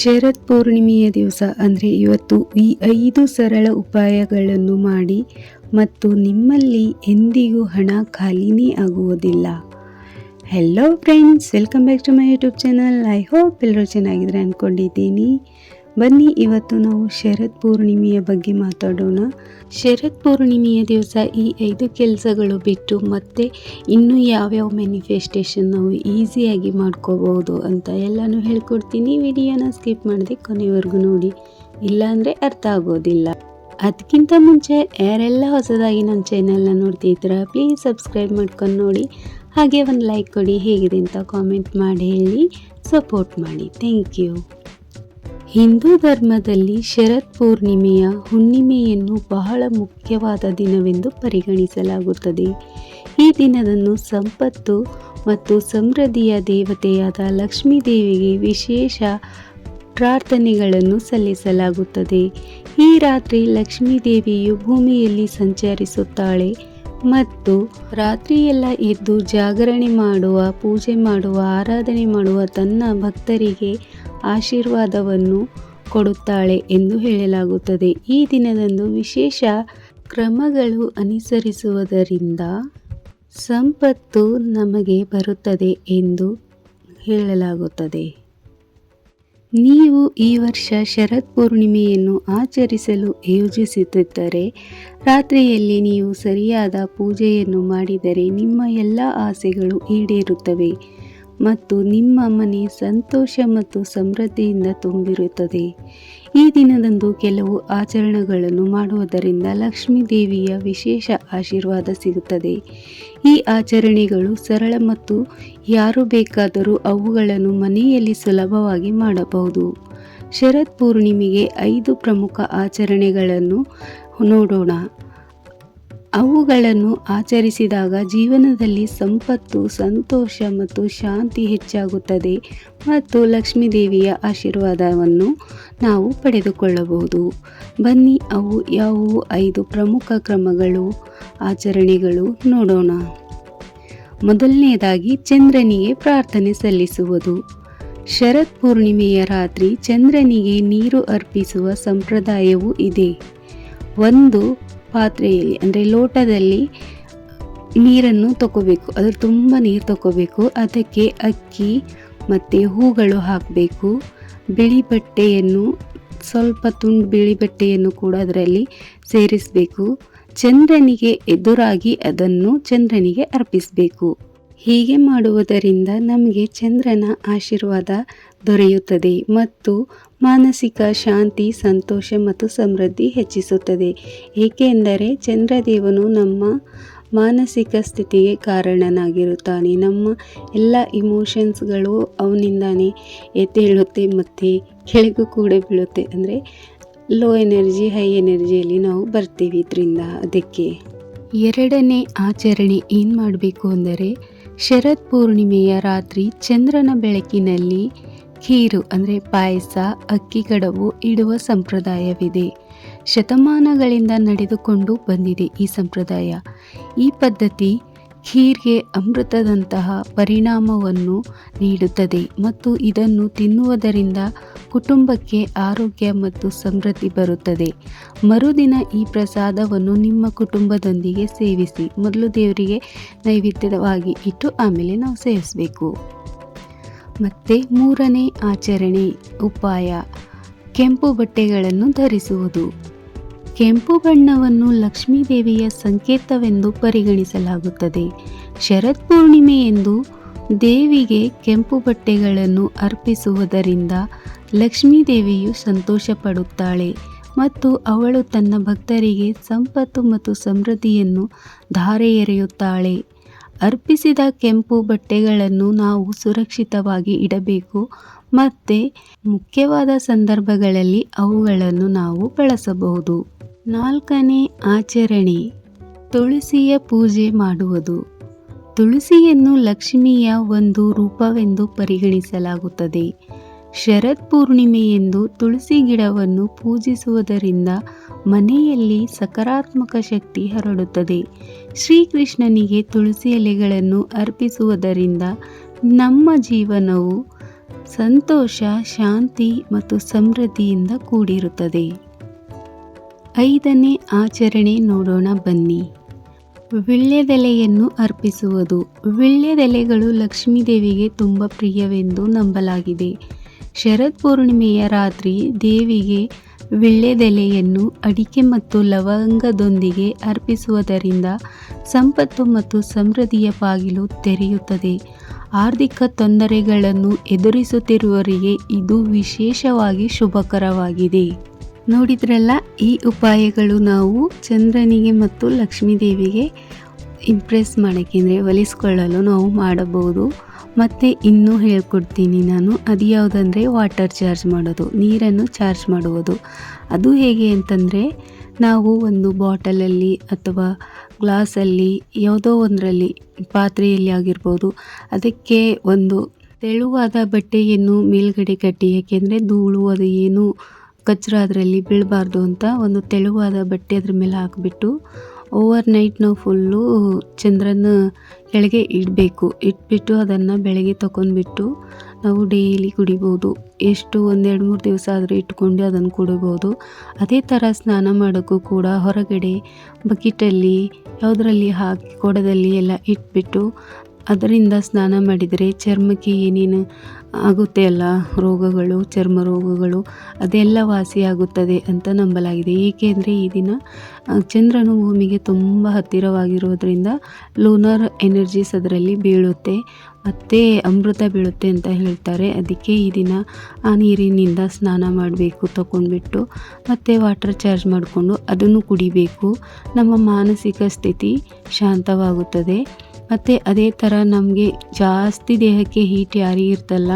ಶರತ್ ಪೂರ್ಣಿಮೆಯ ದಿವಸ ಅಂದರೆ ಇವತ್ತು ಈ ಐದು ಸರಳ ಉಪಾಯಗಳನ್ನು ಮಾಡಿ ಮತ್ತು ನಿಮ್ಮಲ್ಲಿ ಎಂದಿಗೂ ಹಣ ಖಾಲಿನೇ ಆಗುವುದಿಲ್ಲ. Hello friends welcome back to my YouTube channel I hope ಎಲ್ಲರೂ ಚೆನ್ನಾಗಿದ್ರೆ ಅಂದ್ಕೊಂಡಿದ್ದೀನಿ. ಬನ್ನಿ, ಇವತ್ತು ನಾವು ಶರತ್ ಪೂರ್ಣಿಮೆಯ ಬಗ್ಗೆ ಮಾತಾಡೋಣ. ಶರತ್ ಪೂರ್ಣಿಮೆಯ ದಿವಸ ಈ ಐದು ಕೆಲಸಗಳು ಬಿಟ್ಟು ಮತ್ತೆ ಇನ್ನೂ ಯಾವ್ಯಾವ ಮ್ಯಾನಿಫೆಸ್ಟೇಷನ್ ನಾವು ಈಸಿಯಾಗಿ ಮಾಡ್ಕೋಬಹುದು ಅಂತ ಎಲ್ಲನೂ ಹೇಳ್ಕೊಡ್ತೀನಿ. ವಿಡಿಯೋನ ಸ್ಕಿಪ್ ಮಾಡದೆ ಕೊನೆವರೆಗೂ ನೋಡಿ. ಇಲ್ಲಾಂದರೆ ಅರ್ಥ ಆಗೋದಿಲ್ಲ. ಅದಕ್ಕಿಂತ ಮುಂಚೆ ಯಾರೆಲ್ಲ ಹೊಸದಾಗಿ ನನ್ನ ಚಾನೆಲ್ನ ನೋಡ್ತಿದ್ದೀರಾ ಪ್ಲೀಸ್ ಸಬ್ಸ್ಕ್ರೈಬ್ ಮಾಡ್ಕೊಂಡು ನೋಡಿ. ಹಾಗೆ ಒಂದು ಲೈಕ್ ಕೊಡಿ, ಹೇಗಿದೆ ಅಂತ ಕಾಮೆಂಟ್ ಮಾಡಿ ಹೇಳಿ ಸಪೋರ್ಟ್ ಮಾಡಿ. ಥ್ಯಾಂಕ್ ಯು ಹಿಂದೂ ಧರ್ಮದಲ್ಲಿ ಶರತ್ ಪೂರ್ಣಿಮೆಯ ಹುಣ್ಣಿಮೆಯನ್ನು ಬಹಳ ಮುಖ್ಯವಾದ ದಿನವೆಂದು ಪರಿಗಣಿಸಲಾಗುತ್ತದೆ. ಈ ದಿನದಂದು ಸಂಪತ್ತು ಮತ್ತು ಸಮೃದ್ಧಿಯ ದೇವತೆಯಾದ ಲಕ್ಷ್ಮೀ ದೇವಿಗೆ ವಿಶೇಷ ಪ್ರಾರ್ಥನೆಗಳನ್ನು ಸಲ್ಲಿಸಲಾಗುತ್ತದೆ. ಈ ರಾತ್ರಿ ಲಕ್ಷ್ಮೀ ದೇವಿಯು ಭೂಮಿಯಲ್ಲಿ ಸಂಚರಿಸುತ್ತಾಳೆ. ಮತ್ತು ರಾತ್ರಿಯೆಲ್ಲ ಎದ್ದು ಜಾಗರಣೆ ಮಾಡುವ, ಪೂಜೆ ಮಾಡುವ, ಆರಾಧನೆ ಮಾಡುವ ತನ್ನ ಭಕ್ತರಿಗೆ ಆಶೀರ್ವಾದವನ್ನು ಕೊಡುತ್ತಾಳೆ ಎಂದು ಹೇಳಲಾಗುತ್ತದೆ. ಈ ದಿನದಂದು ವಿಶೇಷ ಕ್ರಮಗಳು ಅನುಸರಿಸುವುದರಿಂದ ಸಂಪತ್ತು ನಮಗೆ ಬರುತ್ತದೆ ಎಂದು ಹೇಳಲಾಗುತ್ತದೆ. ನೀವು ಈ ವರ್ಷ ಶರತ್ ಪೂರ್ಣಿಮೆಯನ್ನು ಆಚರಿಸಲು ಯೋಜಿಸುತ್ತಿದ್ದರೆ, ರಾತ್ರಿಯಲ್ಲಿ ನೀವು ಸರಿಯಾದ ಪೂಜೆಯನ್ನು ಮಾಡಿದರೆ ನಿಮ್ಮ ಎಲ್ಲ ಆಸೆಗಳು ಈಡೇರುತ್ತವೆ. ಮತ್ತು ನಿಮ್ಮ ಮನೆ ಸಂತೋಷ ಮತ್ತು ಸಮೃದ್ಧಿಯಿಂದ ತುಂಬಿರುತ್ತದೆ. ಈ ದಿನದಂದು ಕೆಲವು ಆಚರಣೆಗಳನ್ನು ಮಾಡುವುದರಿಂದ ಲಕ್ಷ್ಮೀ ದೇವಿಯ ವಿಶೇಷ ಆಶೀರ್ವಾದ ಸಿಗುತ್ತದೆ. ಈ ಆಚರಣೆಗಳು ಸರಳ ಮತ್ತು ಯಾರು ಬೇಕಾದರೂ ಅವುಗಳನ್ನು ಮನೆಯಲ್ಲಿ ಸುಲಭವಾಗಿ ಮಾಡಬಹುದು. ಶರತ್ ಪೂರ್ಣಿಮೆಗೆ ಐದು ಪ್ರಮುಖ ಆಚರಣೆಗಳನ್ನು ನೋಡೋಣ. ಅವುಗಳನ್ನು ಆಚರಿಸಿದಾಗ ಜೀವನದಲ್ಲಿ ಸಂಪತ್ತು, ಸಂತೋಷ ಮತ್ತು ಶಾಂತಿ ಹೆಚ್ಚಾಗುತ್ತದೆ ಮತ್ತು ಲಕ್ಷ್ಮೀ ದೇವಿಯ ಆಶೀರ್ವಾದವನ್ನು ನಾವು ಪಡೆದುಕೊಳ್ಳಬಹುದು. ಬನ್ನಿ, ಅವು ಯಾವುವು? ಐದು ಪ್ರಮುಖ ಕ್ರಮಗಳು, ಆಚರಣೆಗಳು ನೋಡೋಣ. ಮೊದಲನೆಯದಾಗಿ ಚಂದ್ರನಿಗೆ ಪ್ರಾರ್ಥನೆ ಸಲ್ಲಿಸುವುದು. ಶರತ್ ಪೂರ್ಣಿಮೆಯ ರಾತ್ರಿ ಚಂದ್ರನಿಗೆ ನೀರು ಅರ್ಪಿಸುವ ಸಂಪ್ರದಾಯವೂ ಇದೆ. ಒಂದು ಪಾತ್ರೆಯಲ್ಲಿ, ಅಂದರೆ ಲೋಟದಲ್ಲಿ ನೀರನ್ನು ತಗೋಬೇಕು ಅದ್ರ ತುಂಬ ನೀರು ತಗೋಬೇಕು ಅದಕ್ಕೆ ಅಕ್ಕಿ ಮತ್ತು ಹೂಗಳು ಹಾಕಬೇಕು. ಬಿಳಿ ಬಟ್ಟೆಯನ್ನು, ಸ್ವಲ್ಪ ತುಂಡು ಬಿಳಿ ಬಟ್ಟೆಯನ್ನು ಕೂಡ ಅದರಲ್ಲಿ ಸೇರಿಸಬೇಕು. ಚಂದ್ರನಿಗೆ ಎದುರಾಗಿ ಅದನ್ನು ಚಂದ್ರನಿಗೆ ಅರ್ಪಿಸಬೇಕು. ಹೀಗೆ ಮಾಡುವುದರಿಂದ ನಮಗೆ ಚಂದ್ರನ ಆಶೀರ್ವಾದ ದೊರೆಯುತ್ತದೆ ಮತ್ತು ಮಾನಸಿಕ ಶಾಂತಿ, ಸಂತೋಷ ಮತ್ತು ಸಮೃದ್ಧಿ ಹೆಚ್ಚಿಸುತ್ತದೆ. ಏಕೆಂದರೆ ಚಂದ್ರದೇವನು ನಮ್ಮ ಮಾನಸಿಕ ಸ್ಥಿತಿಗೆ ಕಾರಣನಾಗಿರುತ್ತಾನೆ. ನಮ್ಮ ಎಲ್ಲ ಇಮೋಷನ್ಸ್ಗಳು ಅವನಿಂದಾನೇ ಎದ್ದೇಳುತ್ತೆ ಮತ್ತು ಕೆಳಗೂ ಕೂಡ ಬೀಳುತ್ತೆ. ಅಂದರೆ ಲೋ ಎನರ್ಜಿ ಹೈ ಎನರ್ಜಿಯಲ್ಲಿ ನಾವು ಬರ್ತೀವಿ ಇದರಿಂದ. ಅದಕ್ಕೆ ಎರಡನೇ ಆಚರಣೆ ಏನು ಮಾಡಬೇಕು ಅಂದರೆ ಶರತ್ ಪೂರ್ಣಿಮೆಯ ರಾತ್ರಿ ಚಂದ್ರನ ಬೆಳಕಿನಲ್ಲಿ ಖೀರು ಅಂದರೆ ಪಾಯಸ, ಅಕ್ಕಿ ಗಡವು ಇಡುವ ಸಂಪ್ರದಾಯವಿದೆ. ಶತಮಾನಗಳಿಂದ ನಡೆದುಕೊಂಡು ಬಂದಿದೆ ಈ ಸಂಪ್ರದಾಯ. ಈ ಪದ್ಧತಿ ಖೀರ್ಗೆ ಅಮೃತದಂತಹ ಪರಿಣಾಮವನ್ನು ನೀಡುತ್ತದೆ ಮತ್ತು ಇದನ್ನು ತಿನ್ನುವುದರಿಂದ ಕುಟುಂಬಕ್ಕೆ ಆರೋಗ್ಯ ಮತ್ತು ಸಮೃದ್ಧಿ ಬರುತ್ತದೆ. ಮರುದಿನ ಈ ಪ್ರಸಾದವನ್ನು ನಿಮ್ಮ ಕುಟುಂಬದೊಂದಿಗೆ ಸೇವಿಸಿ, ಮೊದಲು ದೇವರಿಗೆ ನೈವೇದ್ಯವಾಗಿ ಇಟ್ಟು ಆಮೇಲೆ ನಾವು ಸೇವಿಸಬೇಕು. ಮತ್ತು ಮೂರನೇ ಆಚರಣೆ, ಉಪಾಯ, ಕೆಂಪು ಬಟ್ಟೆಗಳನ್ನು ಧರಿಸುವುದು. ಕೆಂಪು ಬಣ್ಣವನ್ನು ಲಕ್ಷ್ಮೀದೇವಿಯ ಸಂಕೇತವೆಂದು ಪರಿಗಣಿಸಲಾಗುತ್ತದೆ. ಶರತ್ ಪೂರ್ಣಿಮೆ ಎಂದು ದೇವಿಗೆ ಕೆಂಪು ಬಟ್ಟೆಗಳನ್ನು ಅರ್ಪಿಸುವುದರಿಂದ ಲಕ್ಷ್ಮೀ ದೇವಿಯು ಸಂತೋಷ ಪಡುತ್ತಾಳೆ ಮತ್ತು ಅವಳು ತನ್ನ ಭಕ್ತರಿಗೆ ಸಂಪತ್ತು ಮತ್ತು ಸಮೃದ್ಧಿಯನ್ನು ಧಾರೆ ಎರೆಯುತ್ತಾಳೆ. ಅರ್ಪಿಸಿದ ಕೆಂಪು ಬಟ್ಟೆಗಳನ್ನು ನಾವು ಸುರಕ್ಷಿತವಾಗಿ ಇಡಬೇಕು ಮತ್ತು ಮುಖ್ಯವಾದ ಸಂದರ್ಭಗಳಲ್ಲಿ ಅವುಗಳನ್ನು ನಾವು ಬಳಸಬಹುದು. ನಾಲ್ಕನೇ ಆಚರಣೆ, ತುಳಸಿಯ ಪೂಜೆ ಮಾಡುವುದು. ತುಳಸಿಯನ್ನು ಲಕ್ಷ್ಮಿಯ ಒಂದು ರೂಪವೆಂದು ಪರಿಗಣಿಸಲಾಗುತ್ತದೆ. ಶರತ್ ಪೂರ್ಣಿಮೆಯೆಂದು ತುಳಸಿ ಗಿಡವನ್ನು ಪೂಜಿಸುವುದರಿಂದ ಮನೆಯಲ್ಲಿ ಸಕಾರಾತ್ಮಕ ಶಕ್ತಿ ಹರಡುತ್ತದೆ. ಶ್ರೀಕೃಷ್ಣನಿಗೆ ತುಳಸಿ ಎಲೆಗಳನ್ನು ಅರ್ಪಿಸುವುದರಿಂದ ನಮ್ಮ ಜೀವನವು ಸಂತೋಷ, ಶಾಂತಿ ಮತ್ತು ಸಮೃದ್ಧಿಯಿಂದ ಕೂಡಿರುತ್ತದೆ. ಐದನೇ ಆಚರಣೆ ನೋಡೋಣ ಬನ್ನಿ. ವಿಳ್ಯದೆಲೆಯನ್ನು ಅರ್ಪಿಸುವುದು. ವಿಳ್ಯದೆಲೆಗಳು ಲಕ್ಷ್ಮೀದೇವಿಗೆ ತುಂಬ ಪ್ರಿಯವೆಂದು ನಂಬಲಾಗಿದೆ. ಶರತ್ ಪೂರ್ಣಿಮೆಯ ರಾತ್ರಿ ದೇವಿಗೆ ವಿಳ್ಯದೆಲೆಯನ್ನು ಅಡಿಕೆ ಮತ್ತು ಲವಂಗದೊಂದಿಗೆ ಅರ್ಪಿಸುವುದರಿಂದ ಸಂಪತ್ತು ಮತ್ತು ಸಮೃದ್ಧಿಯ ಬಾಗಿಲು ತೆರೆಯುತ್ತದೆ. ಆರ್ಥಿಕ ತೊಂದರೆಗಳನ್ನು ಎದುರಿಸುತ್ತಿರುವವರಿಗೆ ಇದು ವಿಶೇಷವಾಗಿ ಶುಭಕರವಾಗಿದೆ. ನೋಡಿದ್ರಲ್ಲ, ಈ ಉಪಾಯಗಳು ನಾವು ಚಂದ್ರನಿಗೆ ಮತ್ತು ಲಕ್ಷ್ಮೀ ದೇವಿಗೆ ಇಂಪ್ರೆಸ್ ಮಾಡೋಕ್ಕೆ ಅಂದರೆ ಒಲಿಸ್ಕೊಳ್ಳಲು ನಾವು ಮಾಡಬಹುದು. ಮತ್ತು ಇನ್ನೂ ಹೇಳ್ಕೊಡ್ತೀನಿ ನಾನು, ಅದು ಯಾವುದಂದರೆ ವಾಟರ್ ಚಾರ್ಜ್ ಮಾಡೋದು, ನೀರನ್ನು ಚಾರ್ಜ್ ಮಾಡುವುದು. ಅದು ಹೇಗೆ ಅಂತಂದರೆ, ನಾವು ಒಂದು ಬಾಟಲಲ್ಲಿ ಅಥವಾ ಗ್ಲಾಸಲ್ಲಿ ಯಾವುದೋ ಒಂದರಲ್ಲಿ, ಪಾತ್ರೆಯಲ್ಲಿ ಆಗಿರ್ಬೋದು, ಅದಕ್ಕೆ ಒಂದು ತೆಳುವಾದ ಬಟ್ಟೆಯನ್ನು ಮೇಲ್ಗಡೆ ಕಟ್ಟಿ, ಯಾಕೆಂದರೆ ಧೂಳು ಅದು ಏನು ಕಚ್ರ ಅದರಲ್ಲಿ ಬೀಳಬಾರ್ದು ಅಂತ ಒಂದು ತೆಳುವಾದ ಬಟ್ಟೆ ಅದ್ರ ಮೇಲೆ ಹಾಕಿಬಿಟ್ಟು ಓವರ್ ನೈಟ್ ನಾವು ಫುಲ್ಲು ಚಂದ್ರನ ಕೆಳಗೆ ಇಡಬೇಕು. ಇಟ್ಬಿಟ್ಟು ಅದನ್ನು ಬೆಳಗ್ಗೆ ತಗೊಂಡ್ಬಿಟ್ಟು ನಾವು ಡೈಲಿ ಕುಡಿಬೋದು. ಎಷ್ಟು ಒಂದೆರಡು ಮೂರು ದಿವಸ ಆದರೆ ಇಟ್ಕೊಂಡು ಅದನ್ನು ಕುಡಿಬೋದು. ಅದೇ ಥರ ಸ್ನಾನ ಮಾಡೋಕ್ಕೂ ಕೂಡ ಹೊರಗಡೆ ಬಕೆಟಲ್ಲಿ ಯಾವುದರಲ್ಲಿ ಹಾಕಿ ಕೊಡದಲ್ಲಿ ಎಲ್ಲ ಇಟ್ಬಿಟ್ಟು ಅದರಿಂದ ಸ್ನಾನ ಮಾಡಿದರೆ ಚರ್ಮಕ್ಕೆ ಏನೇನು ಆಗುತ್ತೆ ಅಲ್ಲ ರೋಗಗಳು, ಚರ್ಮ ರೋಗಗಳು, ಅದೆಲ್ಲ ವಾಸಿಯಾಗುತ್ತದೆ ಅಂತ ನಂಬಲಾಗಿದೆ. ಏಕೆಂದರೆ ಈ ದಿನ ಚಂದ್ರನು ಭೂಮಿಗೆ ತುಂಬ ಹತ್ತಿರವಾಗಿರೋದ್ರಿಂದ ಲೂನರ್ ಎನರ್ಜೀಸ್ ಅದರಲ್ಲಿ ಬೀಳುತ್ತೆ, ಮತ್ತು ಅಮೃತ ಬೀಳುತ್ತೆ ಅಂತ ಹೇಳ್ತಾರೆ. ಅದಕ್ಕೆ ಈ ದಿನ ಆ ನೀರಿನಿಂದ ಸ್ನಾನ ಮಾಡಬೇಕು ತಗೊಂಡ್ಬಿಟ್ಟು ಮತ್ತು ವಾಟರ್ ಚಾರ್ಜ್ ಮಾಡಿಕೊಂಡು ಅದನ್ನು ಕುಡಿಬೇಕು. ನಮ್ಮ ಮಾನಸಿಕ ಸ್ಥಿತಿ ಶಾಂತವಾಗುತ್ತದೆ. ಮತ್ತು ಅದೇ ಥರ ನಮಗೆ ಜಾಸ್ತಿ ದೇಹಕ್ಕೆ ಹೀಟ್ ಯಾರಿಗಿರ್ತಲ್ಲ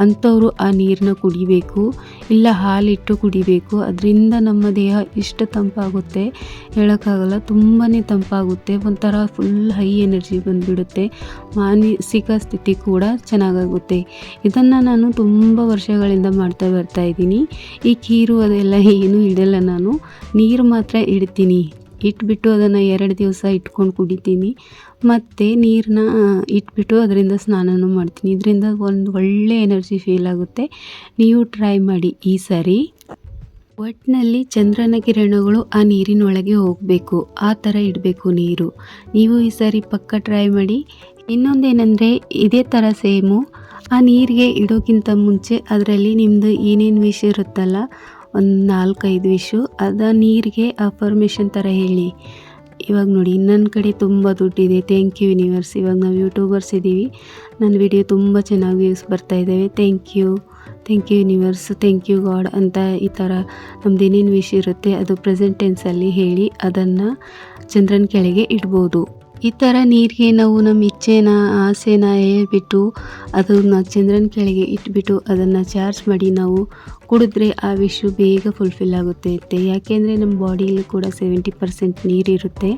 ಅಂಥವರು ಆ ನೀರನ್ನ ಕುಡಿಬೇಕು, ಇಲ್ಲ ಹಾಲಿಟ್ಟು ಕುಡಿಬೇಕು. ಅದರಿಂದ ನಮ್ಮ ದೇಹ ಇಷ್ಟು ತಂಪಾಗುತ್ತೆ. ಹೇಳೋಕ್ಕಾಗಲ್ಲ ತುಂಬಾ ತಂಪಾಗುತ್ತೆ. ಒಂಥರ ಫುಲ್ ಹೈ ಎನರ್ಜಿ ಬಂದುಬಿಡುತ್ತೆ. ಮಾನಸಿಕ ಸ್ಥಿತಿ ಕೂಡ ಚೆನ್ನಾಗಾಗುತ್ತೆ. ಇದನ್ನು ನಾನು ತುಂಬ ವರ್ಷಗಳಿಂದ ಮಾಡ್ತಾ ಬರ್ತಾ ಇದ್ದೀನಿ. ಈ ಕೀರು ಅದೆಲ್ಲ ಏನೂ ಇಡಲ್ಲ ನಾನು. ನೀರು ಮಾತ್ರ ಇಡ್ತೀನಿ. ಇಟ್ಬಿಟ್ಟು ಅದನ್ನು ಎರಡು ದಿವಸ ಇಟ್ಕೊಂಡು ಕುಡಿತೀನಿ. ಮತ್ತು ನೀರನ್ನ ಇಟ್ಬಿಟ್ಟು ಅದರಿಂದ ಸ್ನಾನನೂ ಮಾಡ್ತೀನಿ. ಇದರಿಂದ ಒಂದು ಒಳ್ಳೆ ಎನರ್ಜಿ ಫೀಲ್ ಆಗುತ್ತೆ. ನೀವು ಟ್ರೈ ಮಾಡಿ ಈ ಸಾರಿ. ಒಟ್ಟಿನಲ್ಲಿ ಚಂದ್ರನ ಕಿರಣಗಳು ಆ ನೀರಿನೊಳಗೆ ಹೋಗಬೇಕು. ಆ ಥರ ಇಡಬೇಕು ನೀರು. ನೀವು ಈ ಸಾರಿ ಪಕ್ಕ ಟ್ರೈ ಮಾಡಿ. ಇನ್ನೊಂದೇನೆಂದರೆ, ಇದೇ ಥರ ಸೇಮು. ಆ ನೀರಿಗೆ ಇಡೋಕ್ಕಿಂತ ಮುಂಚೆ ಅದರಲ್ಲಿ ನಿಮ್ಮದು ಏನೇನು ವಿಷ ಇರುತ್ತಲ್ಲ ಒಂದು ನಾಲ್ಕೈದು ವಿಶು, ಅದ ನೀರಿಗೆ ಅಫರ್ಮೇಷನ್ ಥರ ಹೇಳಿ. ಇವಾಗ ನೋಡಿ ನನ್ನ ಕಡೆ ತುಂಬ ದುಡ್ಡಿದೆ. ಥ್ಯಾಂಕ್ ಯು ಯೂನಿವರ್ಸ್ ಇವಾಗ ನಾವು ಯೂಟ್ಯೂಬರ್ಸ್ ಇದ್ದೀವಿ ನನ್ನ ವಿಡಿಯೋ ತುಂಬ ಚೆನ್ನಾಗಿ ವ್ಯೂಸ್ ಬರ್ತಾ ಇದ್ದಾವೆ thank you thank you universe thank you God ಅಂತ ಈ ಥರ ನಮ್ದು ಏನೇನು ವಿಷ್ ಇರುತ್ತೆ, ಅದು ಪ್ರೆಸೆಂಟ್ ಟೆನ್ಸಲ್ಲಿ ಹೇಳಿ, ಅದನ್ನು ಚಂದ್ರನ ಕೆಳಗೆ ಇಡ್ಬೋದು. ಈ ಥರ ನೀರಿಗೆ ನಾವು ನಮ್ಮ ಇಚ್ಛೆನ ಆಸೆನ ಹೇಳ್ಬಿಟ್ಟು ಅದನ್ನು ಚಂದ್ರನ ಕೆಳಗೆ ಇಟ್ಬಿಟ್ಟು ಅದನ್ನು ಚಾರ್ಜ್ ಮಾಡಿ ನಾವು ಕುಡಿದ್ರೆ ಆ ವಿಶು ಬೇಗ ಫುಲ್ಫಿಲ್ ಆಗುತ್ತೆ. ಯಾಕೆಂದರೆ ನಮ್ಮ ಬಾಡಿಯಲ್ಲಿ ಕೂಡ ಸೆವೆಂಟಿ ಪರ್ಸೆಂಟ್ ನೀರಿರುತ್ತೆ.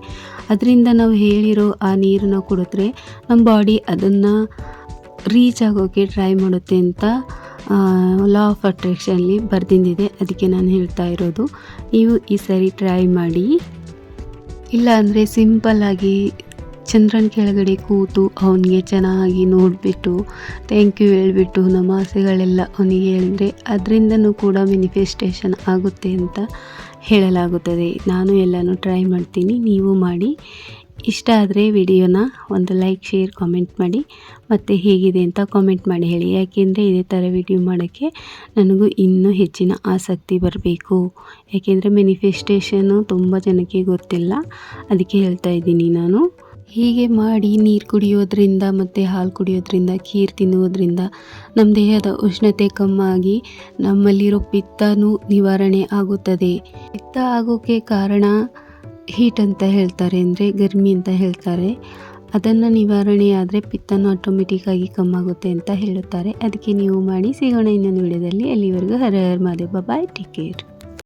ಅದರಿಂದ ನಾವು ಹೇಳಿರೋ ಆ ನೀರನ್ನ ಕುಡಿದ್ರೆ ನಮ್ಮ ಬಾಡಿ ಅದನ್ನು ರೀಚ್ ಆಗೋಕ್ಕೆ ಟ್ರೈ ಮಾಡುತ್ತೆ ಅಂತ ಲಾ ಆಫ್ ಅಟ್ರ್ಯಾಕ್ಷನಲ್ಲಿ ಬರ್ದಿಂದಿದೆ. ಅದಕ್ಕೆ ನಾನು ಹೇಳ್ತಾ ಇರೋದು, ನೀವು ಈ ಸರಿ ಟ್ರೈ ಮಾಡಿ. ಇಲ್ಲ ಅಂದರೆ ಸಿಂಪಲ್ಲಾಗಿ ಚಂದ್ರನ ಕೆಳಗಡೆ ಕೂತು ಅವನಿಗೆ ಚೆನ್ನಾಗಿ ನೋಡಿಬಿಟ್ಟು ಥ್ಯಾಂಕ್ ಯು ಹೇಳಿಬಿಟ್ಟು ನಮ್ಮ ಅವನಿಗೆ ಹೇಳಿದ್ರೆ ಅದರಿಂದನೂ ಕೂಡ ಮ್ಯಾನಿಫೆಸ್ಟೇಷನ್ ಆಗುತ್ತೆ ಅಂತ ಹೇಳಲಾಗುತ್ತದೆ. ನಾನು ಎಲ್ಲನೂ ಟ್ರೈ ಮಾಡ್ತೀನಿ, ನೀವು ಮಾಡಿ. ಇಷ್ಟ ಆದರೆ ವಿಡಿಯೋನ ಒಂದು ಲೈಕ್ ಶೇರ್ ಕಾಮೆಂಟ್ ಮಾಡಿ. ಮತ್ತು ಹೇಗಿದೆ ಅಂತ ಕಾಮೆಂಟ್ ಮಾಡಿ ಹೇಳಿ. ಯಾಕೆಂದರೆ ಇದೇ ಥರ ವಿಡಿಯೋ ಮಾಡೋಕ್ಕೆ ನನಗೂ ಇನ್ನೂ ಹೆಚ್ಚಿನ ಆಸಕ್ತಿ ಬರಬೇಕು. ಯಾಕೆಂದರೆ ಮ್ಯಾನಿಫೆಸ್ಟೇಷನು ತುಂಬ ಜನಕ್ಕೆ ಗೊತ್ತಿಲ್ಲ. ಅದಕ್ಕೆ ಹೇಳ್ತಾ ಇದ್ದೀನಿ ನಾನು. ಹೀಗೆ ಮಾಡಿ ನೀರು ಕುಡಿಯೋದ್ರಿಂದ ಮತ್ತು ಹಾಲು ಕುಡಿಯೋದ್ರಿಂದ, ಖೀರ್ ತಿನ್ನುವುದರಿಂದ ನಮ್ಮ ದೇಹದ ಉಷ್ಣತೆ ಕಮ್ಮಾಗಿ ನಮ್ಮಲ್ಲಿರೋ ಪಿತ್ತನೂ ನಿವಾರಣೆ ಆಗುತ್ತದೆ. ಪಿತ್ತ ಆಗೋಕ್ಕೆ ಕಾರಣ ಹೀಟ್ ಅಂತ ಹೇಳ್ತಾರೆ ಅಂದರೆ ಗರ್ಮಿ ಅಂತ ಹೇಳ್ತಾರೆ. ಅದನ್ನು ನಿವಾರಣೆ ಆದರೆ ಪಿತ್ತನೂ ಆಟೋಮೆಟಿಕ್ಕಾಗಿ ಕಮ್ಮಾಗುತ್ತೆ ಅಂತ ಹೇಳುತ್ತಾರೆ. ಅದಕ್ಕೆ ನೀವು ಮಾಡಿ ಸಿಗೋಣ ಇನ್ನೊಂದು ವಿಡಿಯೋದಲ್ಲಿ. ಅಲ್ಲಿವರೆಗೂ Hara Hara Mahadeva bye take care